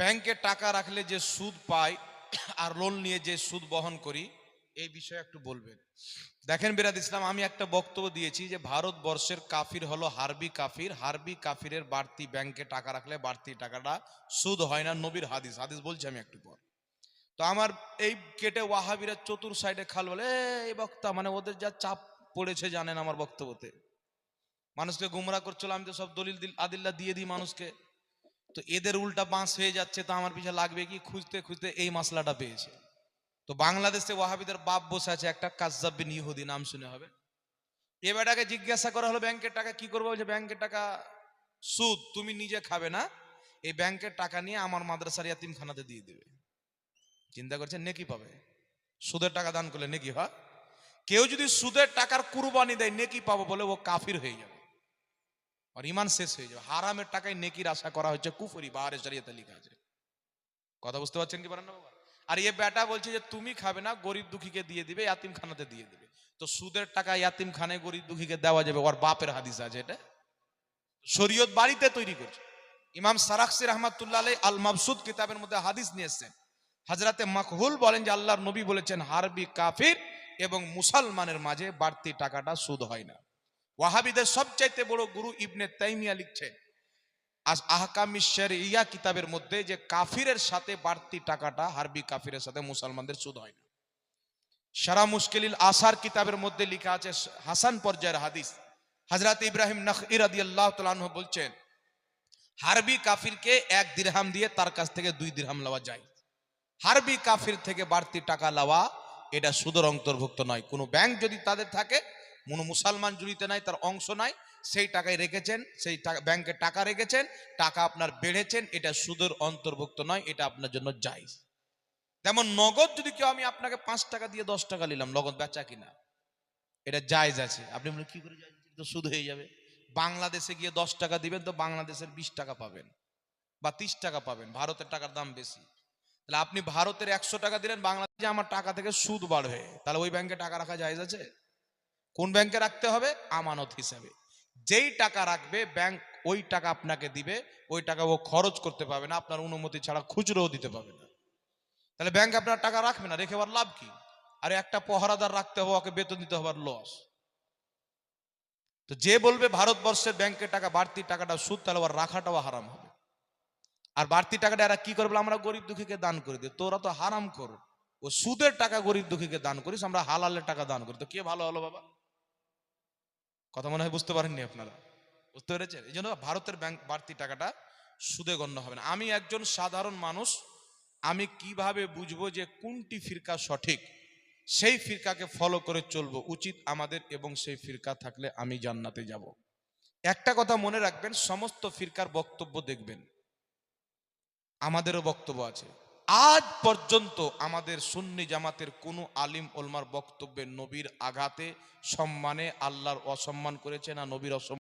ব্যাংকে টাকা রাখলে যে সুদ পাই আর লোন নিয়ে যে সুদ বহন করি, এই বিষয়ে একটু বলবেন। দেখেন বিরাদ ইসলাম, আমি একটা বক্তব্য দিয়েছি যে ভারতবর্ষের কাফির হলো হারবি কাফির। হারবি কাফিরের বাড়তি ব্যাংকে টাকা রাখলে বাড়তি টাকাটা সুদ হয় না, নবীর হাদিস। হাদিস বলছি আমি একটু পর। তো আমার এই কেটে ওয়াহাবিরা চতুর সাইডে খাল বলে এই বক্তা মানে ওদের যা চাপ পড়েছে জানেন আমার বক্তব্যতে। মানুষকে গুমরা করছিল, আমি তো সব দলিল দিল, আদিল্লা দিয়ে দিই মানুষকে। তো এদের উল্টা বাঁশ হয়ে যাচ্ছে, তো আমার পিছনে লাগবে কি? খুঁজতে খুঁজতে এই মশলাটা পেয়েছে। তো বাংলাদেশে ওয়াহাবিদের বাপ বসে আছে একটা কাজাবিন ইহুদি, নাম শুনে হবে। এ বেটাকে জিজ্ঞাসা করা হলো, ব্যাংকের টাকা কি করব? বলছে, ব্যাংকের টাকা সুদ, তুমি নিজে খাবে না। এই ব্যাংকের টাকা নিয়ে আমার মাদ্রাসার ইয়াতিমখানাতে দিয়ে দেবে। চিন্তা করছে, নেকি পাবে? সুদের টাকা দান করলে নেকি হয়? কেউ যদি সুদের টাকার কুরবানি দেয়, নেকি পাবো বলে ও কাফির হয়ে যাবে। আর ইমান শেষ হয়ে যাবে হারামের টাকায় নেকির আশা করা হচ্ছে কুফরি বাহারে শরিয়াতে লেখা আছে কথা বুঝতে পারছেন কি পারেন না বাবা আর এ বেটা বলছে যে তুমি খাবে না গরিব দুঃখীকে দিয়ে দিবে ইয়াতিম খানাতে দিয়ে দিবে তো সুদের টাকা ইয়াতিম খানায় গরিব দুঃখীকে দেওয়া যাবে ওর বাপের হাদিস আছে এটা শরীয়ত বাড়িতে তৈরি করছে ইমাম সারাকসি রহমাতুল্লাহ আলাই আল মাবসুদ কিতাবের মধ্যে হাদিস নিয়ে এসছেন হাজরাতে মাকহুল বলেন যে আল্লাহর নবী বলেছেন হারবি কাফির এবং মুসলমানের মাঝে বাড়তি টাকাটা সুদ হয় না ওয়াহাবিদের সবচাইতে বড় গুরু ইবনে তাইমিয়া লিখছেন, আজ আহকামি ইয়া কিতাবের মধ্যে যে কাফিরের সাথে বাড়তি টাকাটা হারবি কাফিরের সাথে মুসলমানদের সুদ হয় না। সারা মুশকিল আসার কিতাবের মধ্যে লেখা আছে হাসান পর্যায়ের হাদিস। হজরত ইব্রাহিম নখইর আল্লাহ তালাহ বলছেন, হারবি কাফিরকে এক দিরহাম দিয়ে তার কাছ থেকে দুই দিরহাম লওয়া যায়। হারবি কাফির থেকে বাড়তি টাকা লওয়া এটা সুদের অন্তর্ভুক্ত নয়। কোনো ব্যাংক যদি তাদের থাকে কোনো মুসলমান জড়িত নাই, তার অংশ নাই, সেই টাকায় রেখেছেন, সেই ব্যাংকে টাকা রেখেছেন, টাকা আপনার বেড়েছেন, এটা সুদের অন্তর্ভুক্ত নয়, এটা আপনার জন্য জায়জ। তেমন নগদ যদি কেউ আমি আপনাকে পাঁচ টাকা দিয়ে দশ টাকা নিলাম, নগদ বেচা কিনা, এটা জায়জ আছে। আপনি বলেন, কি করে তো সুদ হয়ে যাবে। বাংলাদেশে গিয়ে দশ টাকা দিবেন, তো বাংলাদেশের বিশ টাকা পাবেন বা তিরিশ টাকা পাবেন, ভারতের টাকার দাম বেশি। তাহলে আপনি ভারতের একশো টাকা দিলেন, বাংলাদেশে আমার টাকা থেকে সুদ বাড়বে তাহলে ওই ব্যাংকে টাকা রাখা জায়েজ আছে? কোন ব্যাংকে রাখতে হবে? আমানত হিসাবে। যেই টাকা রাখবে, ব্যাংক ওই টাকা আপনাকে দিবে, ওই টাকা ও খরচ করতে পারবে না, আপনার অনুমতি ছাড়া খুচরোও দিতে পারবে না। তাহলে ব্যাংক আপনার টাকা রাখবে না, রেখে লাভ কি? আরে একটা পহরাদার রাখতে হবে, ওকে বেতন দিতে হবে লস তো যে বলবে ভারতবর্ষের ব্যাংকে টাকা, বাড়তি টাকাটা সুদ, তাহলে ওর রাখাটাও হারাম হবে। আর বাড়তি টাকাটা এরা কি করবে? আমরা গরিব দুঃখীকে দান করে দিই। তোরা তো হারাম কর। ও সুদের টাকা গরিব দুঃখীকে দান করিস, আমরা হালালের টাকা দান করি। তো কে ভালো হলো বাবা? কথা মনে হয় বুঝতে পারেননি আপনারা? বুঝতে পেরেছেন? এই জন্য ভারতের ব্যাংক বাড়তি টাকাটা সুদে গণ্য হবে না। আমি একজন সাধারণ মানুষ, আমি কীভাবে বুঝব যে কোনটি ফিরকা সঠিক? সেই ফিরকাকে ফলো করে চলবো উচিত আমাদের এবং সেই ফিরকা থাকলে আমি জান্নাতে যাব। একটা কথা মনে রাখবেন, সমস্ত ফিরকার বক্তব্য দেখবেন। আমাদেরও বক্তব্য আছে। আজ পর্যন্ত আমাদের সুন্নি জামাতের কোনো আলিম ওলমার বক্তব্যে নবীর আঘাতে সম্মানে আল্লাহর অসম্মান করেছে না নবীর অসম্মান